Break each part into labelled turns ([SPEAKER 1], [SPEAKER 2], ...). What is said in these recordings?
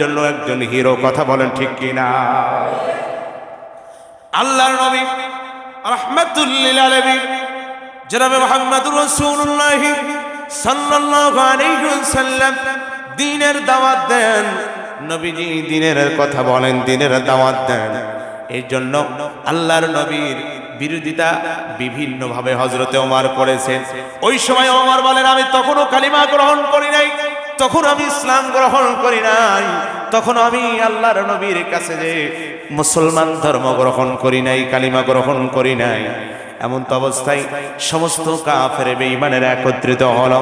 [SPEAKER 1] জন্য একজন হিরো, কথা বলেন ঠিক কিনা? আল্লাহর নবী রহমাতুল্লিল আলামিন জনাবে মুহাম্মদুর রাসূলুল্লাহ সাল্লাল্লাহু আলাইহি ওয়াসাল্লাম দ্বীনের দাওয়াত দেন। নবীজি দ্বীনের কথা বলেন দ্বীনের দাওয়াত দেন। এই জন্য আল্লাহর নবীর বিরোধিতা বিভিন্নভাবে হজরতে ওমার করেছেন ওই সময় ওমর বলেন, আমি তখনও কালিমা গ্রহণ করি নাই। তখন আমি ইসলাম গ্রহণ করি নাই। তখন আমি আল্লাহর নবীর কাছে যে মুসলমান ধর্ম গ্রহণ করি নাই, কালিমা গ্রহণ করি নাই, এমন তো অবস্থায় সমস্ত কাফের বেঈমানেরা একত্রিত হল।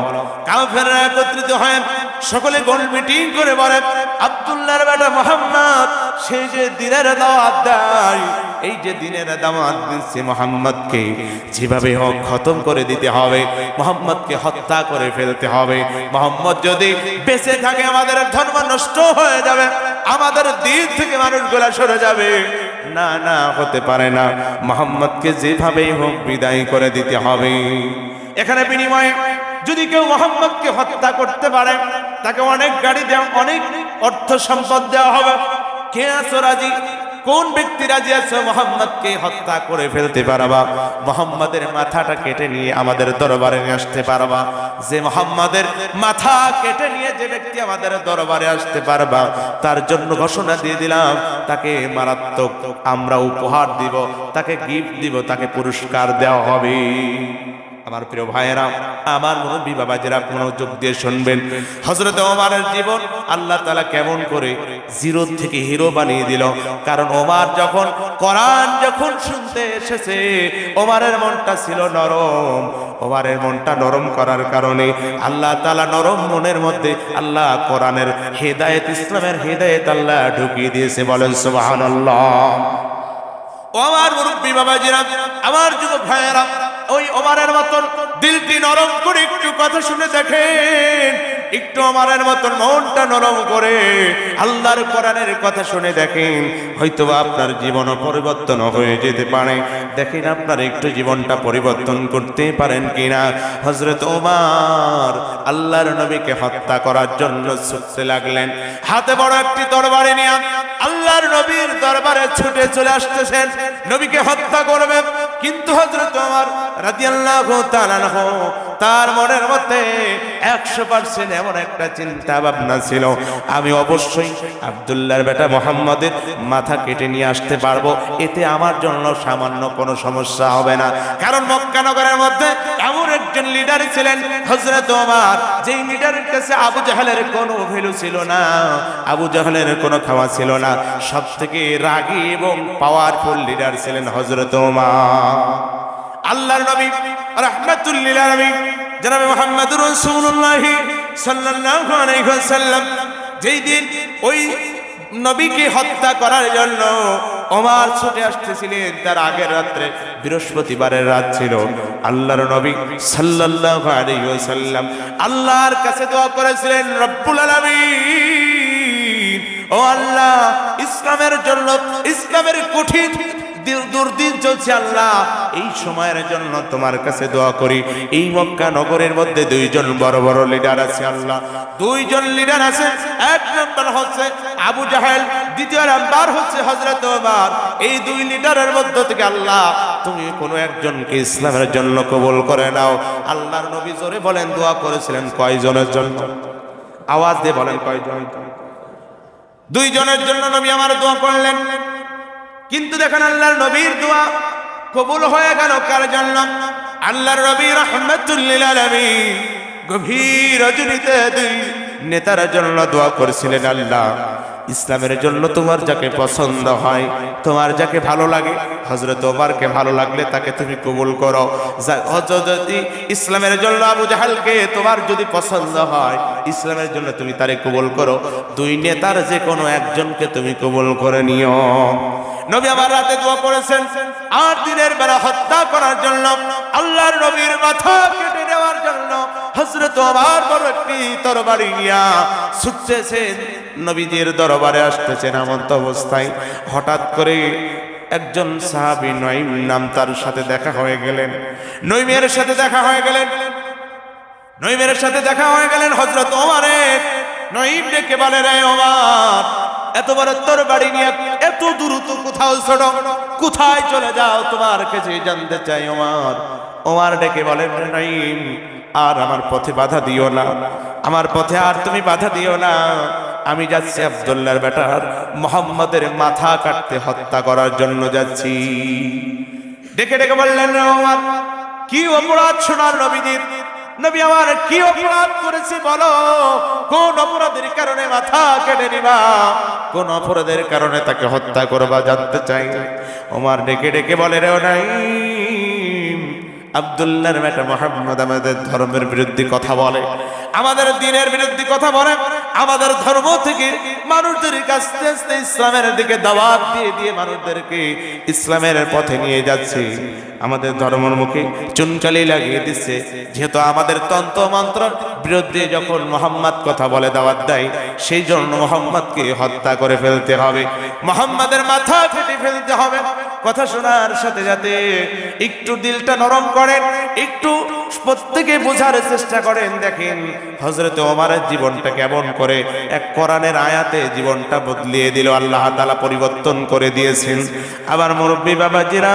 [SPEAKER 1] কাফেররা একত্রিত হয় সকলে গোল মিটিং করে বলে, আব্দুল্লাহর বেটা মোহাম্মদ সে যে দিনের দাওয়াত দেয়, এই যে দিনের দাওয়াত দিচ্ছে মোহাম্মদকে, যেভাবে হোক খতম করে দিতে হবে, মোহাম্মদকে হত্যা করে ফেলতে হবে। মোহাম্মদ যদি বেঁচে থাকে, আমাদের ধর্ম নষ্ট হয়ে যাবে, আমাদের দিন থেকে মানুষগুলা সরে যাবে। না না, হতে পারে না। মোহাম্মদকে যেভাবেই হোক বিদায় করে দিতে হবে। এখানে বিনিময়ে যদি কেউ মোহাম্মদকে হত্যা করতে পারে তাকে অনেক গাড়ি দেওয়া, অনেক অর্থ সম্পদ দেওয়া হবে। কে আছো রাজি? কোন ব্যক্তি রাজি আছে? মোহাম্মদকে হত্যা করে ফেলতে পারবা। মোহাম্মদের মাথাটা কেটে নিয়ে আমাদের দরবারে নিয়ে আসতে পারবা। যে মোহাম্মদের মাথা কেটে নিয়ে যে ব্যক্তি আমাদের দরবারে আসতে পারবা, তার জন্য ঘোষণা দিয়ে দিলাম, তাকে মারাত্মক আমরা উপহার দিব, তাকে গিফট দিব, তাকে পুরস্কার দেওয়া হবে। আমার প্রিয় ভাইয়েরা, আমার মুরব্বী বাবাজিরা মনোযোগ দিয়ে শুনবেন। হজরত ওমারের জীবন আল্লাহ তালা কেমন করে জিরো থেকে হিরো বানিয়ে দিল। কারণ ওমার যখন কোরআন যখন শুনতে এসেছে, ওমারের মনটা ছিল নরম। ওমারের মনটা নরম করার কারণে আল্লাহ তালা নরম মনের মধ্যে আল্লাহ কোরআনের হেদায়েত, ইসলামের হেদায়েত আল্লাহ ঢুকিয়ে দিয়েছে বলেন ও আমার মুরব্বী বাবাজিরা, আমার যুবক ভাইয়েরা, ওই ওমারের মতন দিলটি নরম করে একটু কথা শুনে দেখেন। একটু আমারের মতন মনটা নরম করে আল্লাহর কোরআনের কথা শুনে দেখেন হয়তো আপনার জীবন পরিবর্তন হয়ে যেতে পারে। দেখেন আপনার একটু জীবনটা পরিবর্তন করতে পারেন কিনা? হজরত ওমার, আল্লাহর নবীকে হত্যা করার জন্য ছুটতে লাগলেন। হাতে বড় একটি দরবারে নিয়ে আল্লাহর নবীর দরবারে ছুটে চলে আসতেছেন। নবীকে হত্যা করবে কিন্তু হজরত আমার রাদিয়াল্লাহু তাআলা তার মনের মধ্যে একশো পার্সেন্ট এমন একটা চিন্তা ভাবনা ছিল। আমি অবশ্যই আব্দুল্লাহর বেটা মোহাম্মদের মাথা কেটে নিয়ে আসতে পারব। এতে আমার জন্য সামান্য কোনো সমস্যা হবে না। কারণ মক্কানগরের মধ্যে এমন একজন লিডার ছিলেন হজরত ওমর, যেই লিডারের কাছে আবু জাহেলের কোনো ভ্যালু ছিল না। আবু জাহেলের কোনো খাওয়া ছিল না। সব থেকে রাগী এবং পাওয়ারফুল লিডার ছিলেন হজরত ওমর। আল্লাহর নবী, রাহমাতুল্লিল আলামিন, জনাবে মুহাম্মদুর রাসূলুল্লাহ সাল্লাল্লাহু আলাইহি ওয়াসাল্লাম, যেই দিন ওই নবীকে হত্যা করার জন্য ওমর ছুটে আসতেছিলেন, তার আগের রাত্রে বৃহস্পতিবারের রাত ছিল। আল্লাহর নবী সাল্লাল্লাহু আলাইহি ওয়াসাল্লাম আল্লাহর কাছে দোয়া করেছিলেন, রব্বুল আলামিন, ও আল্লাহ, ইসলামের জন্য, ইসলামের কঠিন দুর্দিন চলছে আল্লাহ। এই সময়ের জন্য তোমার কাছে দোয়া করি। এই মক্কা নগরের মধ্যে দুইজন বড় বড় লিডার আছে আল্লাহ। দুইজন লিডার আছে। এক নম্বর হচ্ছে আবু জাহেল, দ্বিতীয় নাম্বার হচ্ছে হজরত ওমর। এই দুই লিডারের মধ্য থেকে আল্লাহ, তুমি কোনো একজনকে ইসলামের জন্য কবুল করে নাও। আল্লাহর নবী জোরে বলেন, দোয়া করেছিলেন কয়জনের জন্য? আওয়াজ দিয়ে বলেন কয়জন? দুইজনের জন্য নবী আমার দোয়া করলেন। কিন্তু দেখেন আল্লাহর নবীর দোয়া কবুল হয়ে গেল কার জন্য? আল্লাহর রবি রহমতুল্লিল গভীর রজনীতে দুই নেতার জন্য দোয়া করেছিলেন আল্লাহ। ইসলামের জন্য তোমার যাকে পছন্দ হয়, তোমার যাকে ভালো লাগে হজরত ওমারকে ভালো লাগলে তাকে তুমি কবুল করো। যদি ইসলামের জন্য আবু জাহালকে তোমার যদি পছন্দ হয়, ইসলামের জন্য তুমি তারে কবুল করো। দুই নেতার যে কোনো একজনকে তুমি কবুল করে নিও। নবী আমার রাতে দোয়া করেছেন, আট দিনের বেলা হত্যা করার জন্য আল্লাহর নবীর মাথা কেটে জন্য হজরত আবার বড় একটি তরবারি নিয়া ছুটতেছেন। নবীদের দরবারে আসতেছেন এমন্ত অবস্থায়। হঠাৎ করে একজন সাহাবি নঈম নাম তার সাথে দেখা হয়ে গেলেন। নইমের সাথে দেখা হয়ে গেলেন। নইমের সাথে দেখা হয়ে গেলেন হজরত ওমারের নঈম ডেকে বলে, রে ওমার, এত বড় তোর বাড়ি নিয়ে এত দ্রুত কোথাও ছোট। কোথায় চলে যাও তোমার কাছে জানতে চাই ওমার? ওমার ডেকে বলে নঈম আর আমার পথে বাধা দিও না। আমার পথে আর তুমি বাধা দিও না। আমি যাচ্ছি আব্দুল্লাহর বেটার মোহাম্মদের মাথা কাটতে হত্যা করার জন্য যাচ্ছি। ডেকে ডেকে বললেন রে ওমর কি অপরাধ শোনার নবীজির? নবী আমার, কি অপরাধ করেছি বলো? কোন অপরাধের কারণে মাথা কেটে নিবা? কোন অপরাধের কারণে তাকে হত্যা করবা জানতে চাই ওমার ডেকে ডেকে বলে রে নাই। আব্দুল্লাহর বেটা মোহাম্মদ আমাদের ধর্মের বিরুদ্ধে কথা বলে আমাদের দিনের বিরুদ্ধে কথা বলে। আমাদের ধর্ম থেকে মানুষদের কাছে আস্তে ইসলামের দিকে দাওয়াত দিয়ে দিয়ে মানুষদেরকে ইসলামের পথে নিয়ে যাচ্ছে। আমাদের ধর্মের মুখে চুনকালি লাগিয়ে দিচ্ছে। যেহেতু আমাদের তন্ত্র মন্ত্র বিরুদ্ধে যখন মোহাম্মদ কথা বলে দাওয়াত দেয়, সেই জন্য মোহাম্মদকে হত্যা করে ফেলতে হবে। মোহাম্মদের মাথা ফেটে ফেলতে হবে। কথা শোনার সাথে সাথে একটু দিলটা নরম করেন, একটু প্রত্যেকে বোঝার চেষ্টা করেন, দেখেন হজরত ওমারের জীবনটা কেমন করে। এক কোরআনের আয়াতে জীবনটা বদলিয়ে দিল, আল্লাহ তালা পরিবর্তন করে দিয়েছেন। আবার মুরব্বী বাবাজিরা,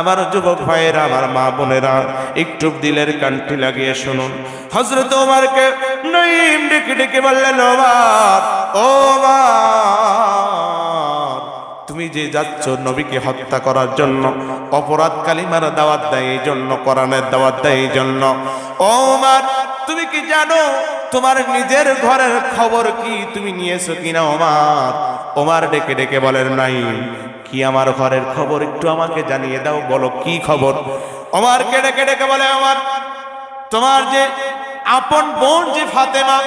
[SPEAKER 1] আমার যুবক ভাইয়েরা, আমার মা বোনেরা, একটু দিলের কানটি লাগিয়ে শুনুন। হজরত ওমারকে নইম ডেকে ডেকে বললেন, ওমার ওমার। তুমি যে যাচ্ছ নবীকে হত্যা করার জন্য অপরাধ কালিমার দাওয়াত দেয় এই জন্য, কোরআনের দাওয়াত দেয় এই জন্য। ওমার তুমি কি জানো তোমার নিজের ঘরের খবর কি তুমি নিয়েছো কিনা ওমার ওমার ডেকে ডেকে বলেন, নাই। কি আমার ঘরের খবর একটু আমাকে জানিয়ে দাও, বলো কি খবর? ওমার কে ডেকে ডেকে বলে আমার তোমার যে আপন বোন যে ফাতেমা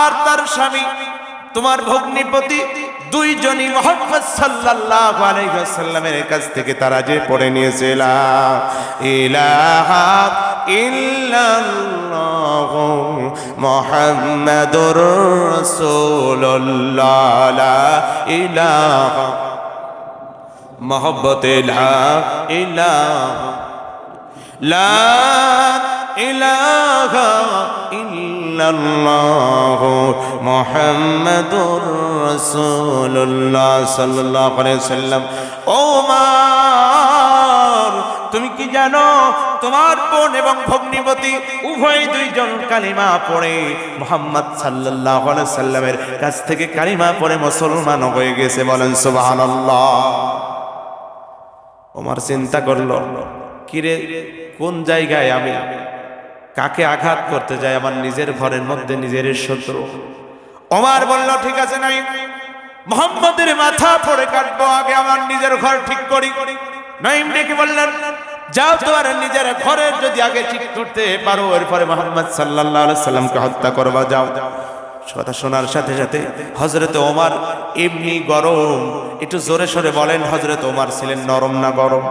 [SPEAKER 1] আর তার স্বামী তোমার ভগ্নিপতি দুইজনই মোহাম্মদ সাল্লাল্লাহু আলাইহি ওয়াসাল্লামের কাছ থেকে তারা যে পড়ে নিয়েছে, লা ইলাহা ইল্লাল্লাহ মুহাম্মাদুর রাসূলুল্লাহ, লা ইলাহা লা ইলাহা লা ইলাহা ইল্লাল্লাহ মুহাম্মাদুর রাসূলুল্লাহ সাল্লাল্লাহু আলাইহি সাল্লাম ওমর তুমি কি জানো, তোমার বোন এবং ভগ্নিপতি উভয় দুইজন কালিমা পড়ে। মোহাম্মদ আলাইহি সাল্লামের কাছ থেকে কালিমা পড়ে মুসলমান হয়ে গেছে, বলেন সুবহানাল্লাহ। ওমর চিন্তা করল, কিরে, কোন জায়গায় আমি? কাকে আঘাত করতে যায়? আমার নিজের ঘরের মধ্যে নিজের শত্রু। ওমার বলল, ঠিক আছে নাই। মোহাম্মদের মাথা পড়ে কাটবো আগে, আমার নিজের ঘর ঠিক করি। নাইম ডেকে বললেন, যাও তোমার নিজের ঘরের যদি আগে ঠিক করতে পারো, এরপরে মোহাম্মদ আলাইহি সাল্লামকে হত্যা করবা, যাও। কথা শোনার সাথে সাথে হজরত ওমার এমনি গরম, একটু জোরে সরে বলেন হজরত ওমার ছিলেন নরম না গরম?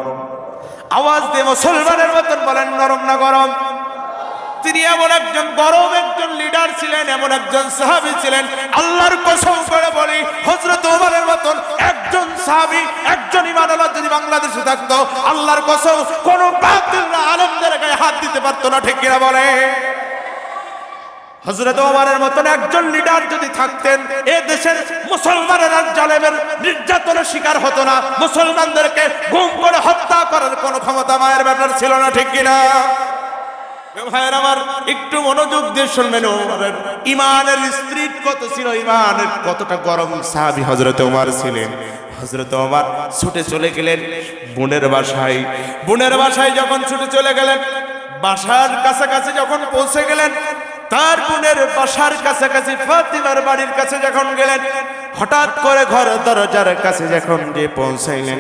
[SPEAKER 1] আওয়াজ দিয়ে মুসলমানের মতন বলেন, নরম না গরম। তিনি এমন একজন গরম একজন লিডার ছিলেন, এমন একজন সাহাবি ছিলেন। আল্লাহর কসম করে বলি হজরত ওমরের মতন একজন সাহাবি, একজন ইমানাল্লাহ যদি বাংলাদেশে থাকতো, আল্লাহর কসম কোন বাতিলরা আলমদের গায়ে হাত দিতে পারতো না, ঠিক কিনা বলে? হজরত ওমরের মতন একজন লিডার যদি থাকতেন, এ দেশের মুসলমানেরা জালেমের নির্যাতনের শিকার হতো না। মুসলমানদেরকে গুম করে হত্যা করার কোনো ক্ষমতা মায়ের ব্যাপার ছিল না, ঠিক কিনা? ভাইয়ের আমার একটু মনোযোগ দিয়ে শুনবেন ইমানের স্ত্রীট কত ছিল, ইমানের কতটা গরম সাহাবি হজরত ওমর ছিলেন। হজরত ওমর ছুটে চলে গেলেন বোনের বাসায়। বোনের বাসায় যখন ছুটে চলে গেলেন, বাসার কাছাকাছি যখন পৌঁছে গেলেন, তার বোনের বাসার কাছাকাছি ফাতিমার বাড়ির কাছে যখন গেলেন, হঠাৎ করে ঘর দরজার কাছে যখন যে পৌঁছাইলেন,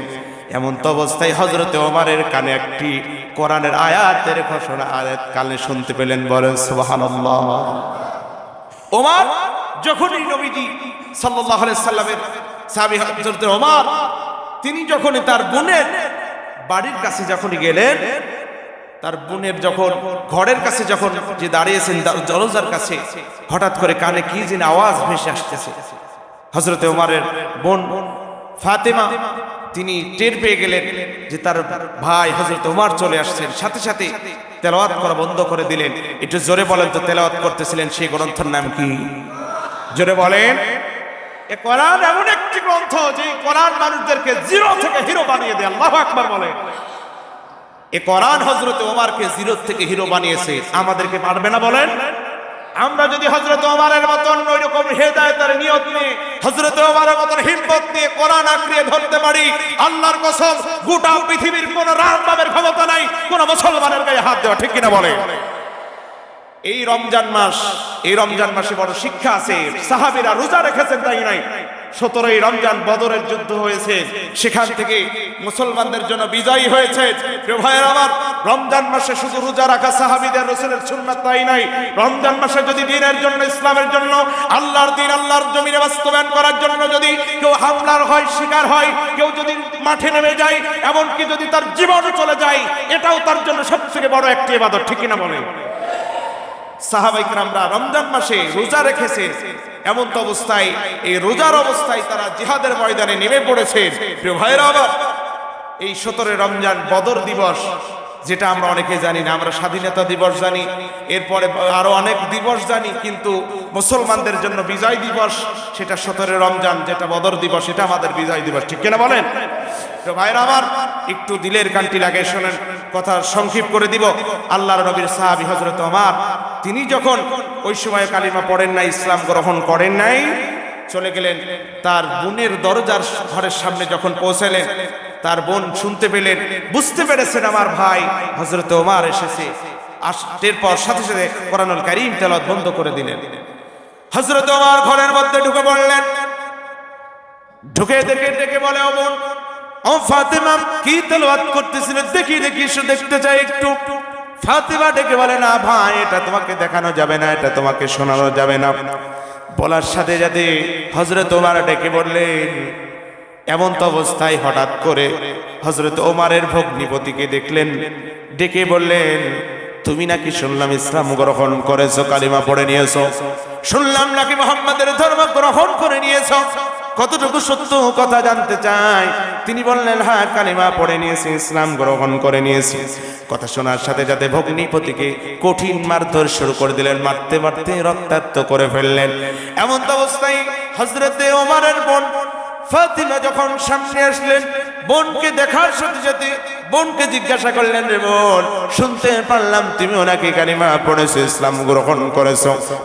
[SPEAKER 1] এমন তো অবস্থায় হজরতে ওমারের কানে একটি কোরআনের আয়াতের ঘোষণা আয়াত কানে শুনতে পেলেন, বলেন, সুবহানাল্লাহ। ওমার, যখনই নবীজি সাল্লাল্লাহু আলাইহি সাল্লামের সাহাবী হযরত ওমর, তিনি যখনই তার বোনের বাড়ির কাছে যখনই গেলেন, তার বোনের যখন ঘরের কাছে যখন যে দাঁড়িয়েছেন জলজার কাছে, হঠাৎ করে কানে কি যেন আওয়াজ ভেসে আসতেছে। হজরতে ওমারের বোন ফাতেমা তিনি টের পেয়ে গেলেন যে তার ভাই হজরত ওমার চলে আসছেন। সাথে সাথে তেলাওয়াত করা বন্ধ করে দিলেন। একটু জোরে বলেন তো, তেলাওয়াত করতেছিলেন সেই গ্রন্থের নাম কি? জোরে বলেন। এ কোরআন এমন একটি গ্রন্থ যে কোরআন মানুষদেরকে জিরো থেকে হিরো বানিয়ে দেয়। আল্লাহ আকবার বলে এ কোরআন হজরত ওমারকে জিরো থেকে হিরো বানিয়েছে। আমাদেরকে পারবে না বলেন? আমরা যদি হজরত ওমারের মতন ওই রকম হেদায়তের নিয়ত নিয়ে হজরত ওমারের মতন হিম্মত নিয়ে কোরআন আঁকড়িয়ে ধরতে পারি, আল্লাহর কসম, গোটা পৃথিবীর কোন রামবাবের ক্ষমতা নাই, কোন মুসলমানের গায়ে হাত দেওয়া, ঠিক কিনা বলে? এই রমজান মাস, এই রমজান মাসে বড় শিক্ষা আছে, সাহাবিরা রোজা রেখেছেন তাই নাই? সতেরোই রমজান বদরের যুদ্ধ হয়েছে। সেখান থেকে মুসলমানদের জন্য বিজয়ী হয়েছে। ভাইয়ের আমার, রমজান মাসে শুধু রোজা রাখা সাহাবিদের রসুলের সুন্নাত তাই নাই রমজান মাসে যদি দিনের জন্য, ইসলামের জন্য, আল্লাহর দিন, আল্লাহর জমিনে বাস্তবায়ন করার জন্য যদি কেউ হামলার হয়, শিকার হয়, কেউ যদি মাঠে নেমে যায়, এমনকি যদি তার জীবনও চলে যায়, এটাও তার জন্য সবথেকে বড় একটি ইবাদত, ঠিক কিনা বলে সাহাবাইকরামরা রমজান মাসে রোজা রেখেছে। এমন তো অবস্থায়, এই রোজার অবস্থায় তারা জিহাদের ময়দানে নেমে পড়েছে। প্রিয় ভাইরা আবার এই সতেরো রমজান বদর দিবস, যেটা আমরা অনেকে জানি না, আমরা স্বাধীনতা দিবস জানি, এরপরে আরও অনেক দিবস জানি, কিন্তু মুসলমানদের জন্য বিজয় দিবস, সেটা সতেরো রমজান, যেটা বদর দিবস এটা আমাদের বিজয় দিবস, ঠিক কিনা বলেন? তো ভাইরা আমার, একটু দিলের কান্টি লাগে শোনেন। কথা সংক্ষিপ্ত করে দিব। আল্লাহর নবীর সাহাবী হজরত আমার তিনি যখন ওই সময় কালিমা পড়েন নাই, ইসলাম গ্রহণ করেন নাই, চলে গেলেন। তার বোনের দরজার ঘরের সামনে যখন পৌঁছালেন, তার বোন শুনতে পেলেন, বুঝতে পেরেছেন আমার ভাই হজরত ওমার এসেছে। আসতের পর সাথে সাথে কোরআনুল কারীম তেলাওয়াত বন্ধ করে দিলেন। হজরত ওমার ঘরের মধ্যে ঢুকে পড়লেন। ঢুকে দেখে দেখে বলে, ও বোন ও ফাতেমা, কি তেলাওয়াত করতেছিল? দেখি দেখি, এসে, দেখতে চাই একটু। ফাতেমা ডেকে বলে, না ভাই, এটা তোমাকে দেখানো যাবে না, এটা তোমাকে শোনানো যাবে না। বলার সাথে সাথে হজরত ওমার ডেকে বললেন, এমন তো অবস্থায় হঠাৎ করে হজরত ওমারের ভগ্নিপতিকে দেখলেন। ডেকে বললেন, তুমি নাকি শুনলাম ইসলাম গ্রহণ করেছ, কালিমা পড়ে নিয়েছো। শুনলাম নাকি মোহাম্মদের ধর্ম গ্রহণ করে নিয়েছো। কতটুকু সত্য কথা জানতে চাই? তিনি বললেন হ্যাঁ কালিমা পড়ে নিয়েছি, ইসলাম গ্রহণ করে নিয়েছি। কথা শোনার সাথে সাথে ভগ্নিপতিকে কঠিন মারধর শুরু করে দিলেন, মারতে মারতে রক্তাক্ত করে ফেললেন। এমন তো অবস্থায় হজরতে ওমারের বোন ফাতিমা যখন সামনে আসলেন, বোনকে দেখার সাথে সাথে বোনকে জিজ্ঞাসা করলেন, রে বোন, শুনতে পারলাম তুমিও নাকি কালিমা পড়েছো, ইসলাম গ্রহণ করেছ।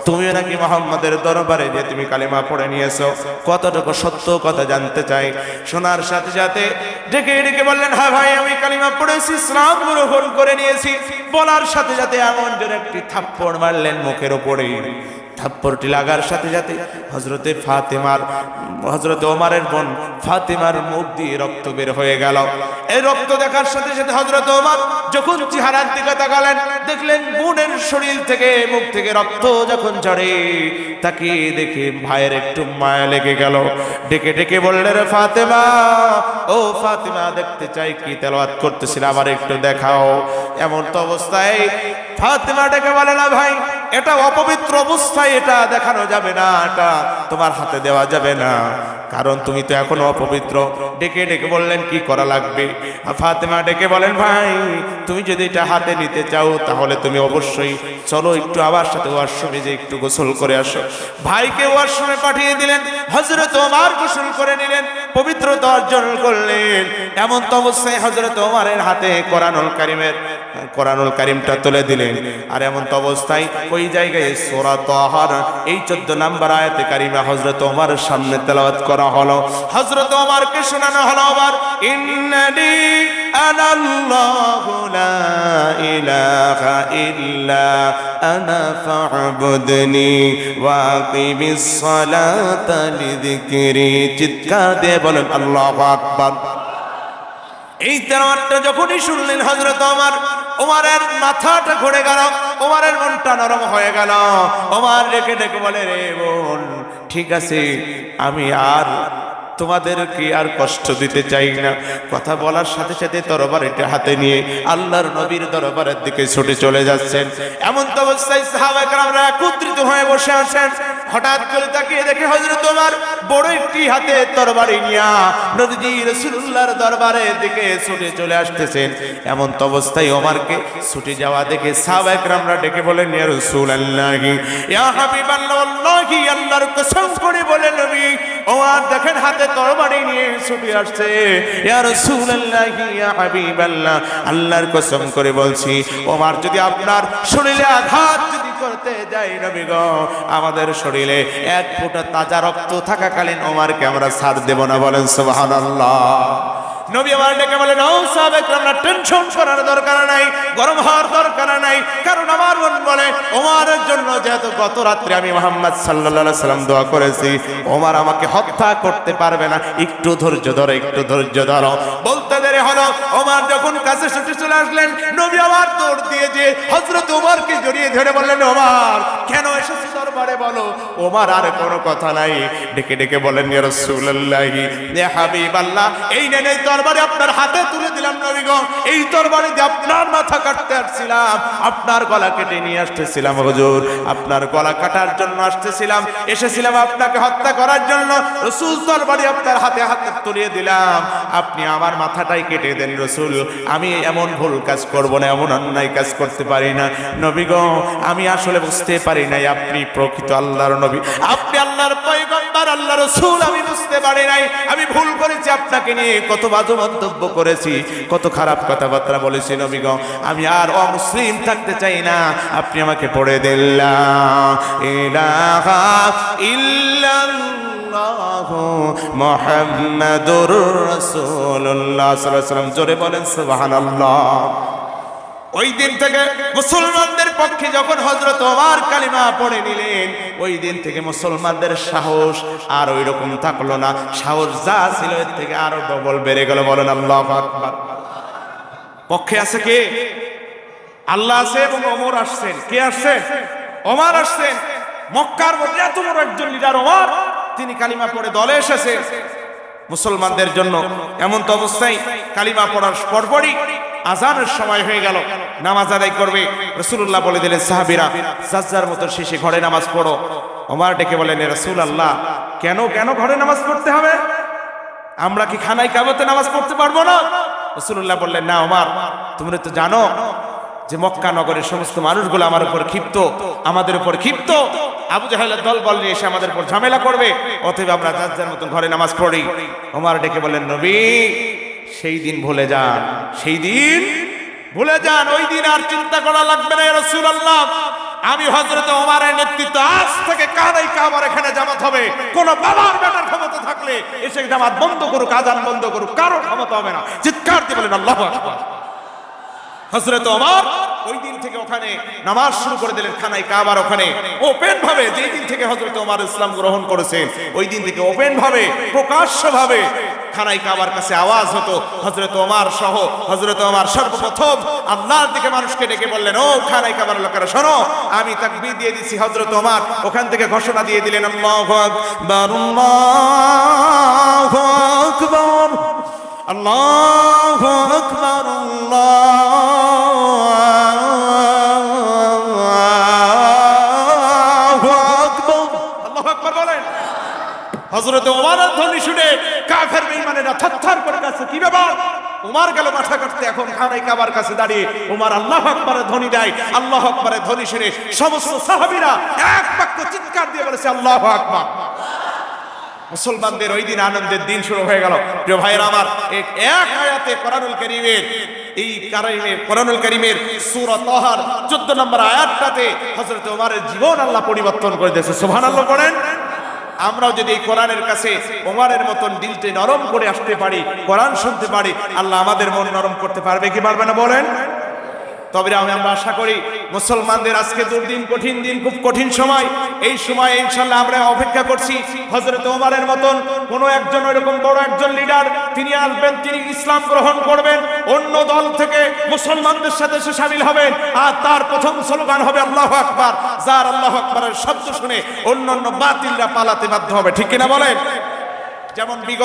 [SPEAKER 1] তুমিও নাকি মোহাম্মদের দরবারে যে তুমি কালিমা পড়ে নিয়েছো। কতটুকু সত্য কথা জানতে চাই? শোনার সাথে সাথে ডেকে ডেকে বললেন হ্যাঁ ভাই, আমি কালিমা পড়েছি, ইসলাম গ্রহণ করে নিয়েছি। বলার সাথে সাথে এমন জোরে একটি থাপ্পড় মারলেন মুখের ওপরেই থাপ্পড়টি লাগার সাথে সাথে হজরতে ফাতেমার হজরত ওমারের বোন ফাতেমার মুখ দিয়ে রক্ত বের হয়ে গেল। এই রক্ত দেখার সাথে সাথে হজরত ওমার যখন চেহারার দিকে তাকালেন, দেখলেন বোনের শরীর থেকে, মুখ থেকে রক্ত যখন ঝরে তাকে দেখে ভাইয়ের একটু মায়া লেগে গেল। ডেকে ডেকে বললেন রে ফাতেমা, ও ফাতেমা, দেখতে চাই কি তেলাওয়াত করতেছিল, আমার একটু দেখাও। এমন তো অবস্থায় ফাতেমা ডেকে বলে, না ভাই এটা অপবিত্র অবস্থায় এটা দেখানো যাবে না, এটা তোমার হাতে দেওয়া যাবে না। কারণ তুমি তো এখনও অপবিত্র। ডেকে ডেকে বললেন, কি করা লাগবে? ফাতেমা ডেকে বলেন, ভাই, তুমি যদি এটা হাতে নিতে চাও, তাহলে তুমি অবশ্যই চলো একটু আবার সাথে ওয়াশরুমে যে একটু গোসল করে আসো। ভাইকে ওয়াশরুমে পাঠিয়ে দিলেন হজরত ওমার গোসল করে নিলেন পবিত্রতা অর্জন করলেন এমন তো অবস্থায় হজরত ওমারের হাতে কোরআনুল কারিমের, কোরআনুল কারিমটা তুলে দিলেন। আর এমন তো অবস্থায় ওই জায়গায় সোরা তহার, এই চোদ্দ নাম্বার আয়াতে কারিমা হজরত ওমার সামনে তেলাওয়াত করা হলো। হজরত ওমারকে শোনানো হলো আবার লিযিকরি। চিৎকার দিয়ে বলেন, আল্লাহু আকবার। এই তেরোয়ারটা যখনই শুনলেন হজরত আমার ওমারের মাথাটা ঘুরে গেল, ওমারের মনটা নরম হয়ে গেল। ওমার রেখে ডেকে বলে, রে বোন, ঠিক আছে, আমি আর তোমাদেরকে আর কষ্ট দিতে চাই না? কথা বলার সাথে সাথে তরবারিটা হাতে নিয়ে আল্লাহর নবীর দরবারের দিকে ছুটে চলে যাচ্ছেন। এমন তো অবস্থায় সাহাবাকরামরা একত্রিত হয়ে বসে আছেন। হঠাৎ করে তাকিয়ে দেখে হজরত তোমার বড় একটি হাতে তরবারি নিয়া নদীজি রসুল্লাহর দরবারের দিকে ছুটে চলে আসতেছেন। এমন তো অবস্থায় ওমারকে ছুটে যাওয়া দেখে সাহাবাকরামরা ডেকে বলেন ইয়া রসুল আল্লাহি ইয়া হাবিবাল্লাহি আল্লাহর কসম করে বলেন নবী, ওমার দেখেন হাতে নিয়ে ছুটে আসছে। ইয়া রাসূলুল্লাহ, ইয়া হাবিবাল্লাহ। আল্লাহর কসম করে বলছি, ওমার যদি আপনার শরীরে আঘাত যদি করতে যাই নবী আমাদের শরীরে এক ফোঁটা তাজা রক্ত থাকাকালীন ওমারকে আমরা ছাড় দেব না বলেন, সুবহানাল্লাহ। নবী আমার ডেকে বলেন ও সাবেক আমরা টেনশন করার দরকার নাই, গরম হওয়ার দরকার নাই। কারণ আমার মন বলে, ওমারের জন্য যেহেতু গত রাত্রে আমি মোহাম্মদ সাল্লাল্লাহু সাল্লাম দোয়া করেছি, ওমার আমাকে হত্যা করতে পারবে না। একটু ধৈর্য ধরো, একটু ধৈর্য ধরো। বলতে দেরি হলো, ওমার যখন কাছে ছুটে চলে আসলেন, নবী আমার দৌড় দিয়ে যে হযরত ওমরকে জড়িয়ে ধরে বললেন ওমর কেন এসেছ দরবারে বলো? ওমার আর কোনো কথা নাই। ডেকে ডেকে বলেন রাসূলুল্লাহি, ইয়া হাবিবাল্লাহ, এই নেন এই তরবারি আপনার হাতে তুলে দিলাম নবীগণ। এই দরবারে দিয়ে আপনার মাথা কাটতে আসছিলাম। আপনার গলা কেটে নিয়ে আসতেছিলাম, হুজুর। আপনার গলা কাটার জন্য আসতেছিলাম। এসেছিলাম আপনাকে হত্যা করার জন্য। রসুল তরবারি আপনার হাতে হাতে তুলিয়ে দিলাম। আপনি আমার মাথাটাই কেটে দেন, রসুল। আমি এমন ভুল কাজ করব না, এমন অন্যায় কাজ করতে পারি না। নবী গো, আমি আসলে বুঝতে পারি নাই, আপনি প্রকৃত আল্লাহর নবী। আপনি আল্লাহর পয়গম্বর আল্লাহ রসুল, আমি বুঝতে পারি নাই। আমি ভুল করেছি আপনাকে নিয়ে, কত বাজে মন্তব্য করেছি, কত খারাপ কথাবার্তা বলেছি নবী গো। আমি আর অমুসলিম থাকতে চাই না, আপনি আমাকে পড়ে দিল্লাহ ইলাহা মুহাম্মাদুর রাসূলুল্লাহ সাল্লাল্লাহু আলাইহি ওয়াসাল্লাম। জোরে বলেন সুবহানাল্লাহ। ওই দিন থেকে মুসলমানদের পক্ষে যখন হজরত ওমর কালিমা পড়ে নিলেন, ওই দিন থেকে মুসলমানদের সাহস আর ওই রকম থাকল না। সাহস যা ছিল, এর থেকে আরও ডবল বেড়ে গেল। বলেন, আল্লাহ আকবার। পক্ষে আছে কে? আল্লাহ আছে এবং ওমর আসছেন। কে আসছেন? ওমর আসছেন। মক্কার মধ্যে এত বড় একজন লিডার ওমর, তিনি কালিমা পড়ে দলে এসেছে মুসলমানদের জন্য এমন তো অবস্থায় কালিমা পড়ার পরপরই আজানের সময় হয়ে গেল। নামাজ আদায় করবে। রসুল্লাহ বলে দিলেন, সাহাবিরা সাজ্জার মতো শেষে ঘরে নামাজ পড়ো। ওমর ডেকে বলেন রসুল আল্লাহ কেন কেন ঘরে নামাজ পড়তে হবে? আমরা কি খানায় কাবাতে নামাজ পড়তে পারব না? রসুল্লাহ বললেন, না ওমর, তোমরা তো জানো যে মক্কা নগরের সমস্ত মানুষগুলো আমার উপর ক্ষিপ্ত, আমাদের উপর ক্ষিপ্ত। আবু জাহেলের দল বল নিয়ে এসে আমাদের উপর ঝামেলা করবে। অতএব আমরা যার মতন ঘরে নামাজ পড়ি। ওমর ডেকে বলেন নবী, সেই দিন ভুলে যান, সেই দিন ভুলে যান। ওই দিন আর চিন্তা করা লাগবে না রসুল আল্লাহ আমি হজরত ওমারের নেতৃত্ব আজ থেকে কানাই কাবার এখানে জামাত হবে। কোন বাবার বেটার ক্ষমতা থাকলে এসে জামাত বন্ধ করুক, আজান বন্ধ করুক কারও ক্ষমতা হবে না। চিৎকার দিয়ে বলেন, আল্লাহ হজরত ওমর ওই দিন থেকে ওখানে নামাজ শুরু করে দিলেন খানাই কাবার ওখানে। ওপেন ভাবে যেই দিন থেকে হজরত ওমর ইসলাম গ্রহণ করেছেন, ওই দিন থেকে ওপেন ভাবে প্রকাশ্য ভাবে খানাই কাবার কাছে আওয়াজ হতো। হজরত ওমর সহ হজরত ওমর সর্বপ্রথম আল্লাহর দিকে মানুষকে ডেকে বললেন, ও খানাই কাবার লোকেরা, শোনো, আমি তাকবীর দিয়ে দিছি হজরত ওমর। ওখান থেকে ঘোষণা দিয়ে দিলেন, আল্লাহু আকবার আল্লাহু আকবার আল্লাহু আকবার, আল্লাহু হযরত ওমরের ধ্বনি শুনে কাফের বেঈমানেরা থরথর করে কি ব্যাপার? উমার গেল মাথা এখন খানাই কাবার কাছে দাঁড়িয়ে? উমার আল্লাহ ধ্বনি দেয়। আল্লাহ ধ্বনি শুনে সমস্ত এক বাক্য চিৎকার দিয়ে বলেছে, আল্লাহ মুসলমানদের ওই দিন আনন্দের দিন শুরু হয়ে গেল। প্রিয় ভাইয়েরা আমার, এক এক আয়াতে কোরআনুল কারীমের, এই কারণে কোরআনুল করিমের সূরা তাহার 14 নম্বর আয়াতটাতে হযরত ওমরের জীবন আল্লাহ পরিবর্তন করে দিয়েছে। সুবহানাল্লাহ পড়েন। আমরাও যদি এই কোরআনের কাছে ওমারের মতন দিলতে নরম করে আসতে পারি, কোরআন শুনতে পারি, আল্লাহ আমাদের মন নরম করতে পারবে কি পারবে না বলেন? তবে আমি আমরা আশা করি মুসলমানদের আজকে দুর্দিন, কঠিন দিন, খুব কঠিন সময়। এই সময় ইনশাল্লাহ আমরা অপেক্ষা করছি হজরত ওমারের মতন কোন একজন এরকম বড় একজন লিডার তিনি আসবেন, তিনি ইসলাম গ্রহণ করবেন, অন্য দল থেকে মুসলমানদের সাথে সে সামিল হবেন, আর তার প্রথম স্লোগান হবে আল্লাহ আকবার। যার আল্লাহ আকবরের শব্দ শুনে অন্য অন্য বাতিলরা পালাতে বাধ্য হবে। ঠিক কিনা বলেন? যেমন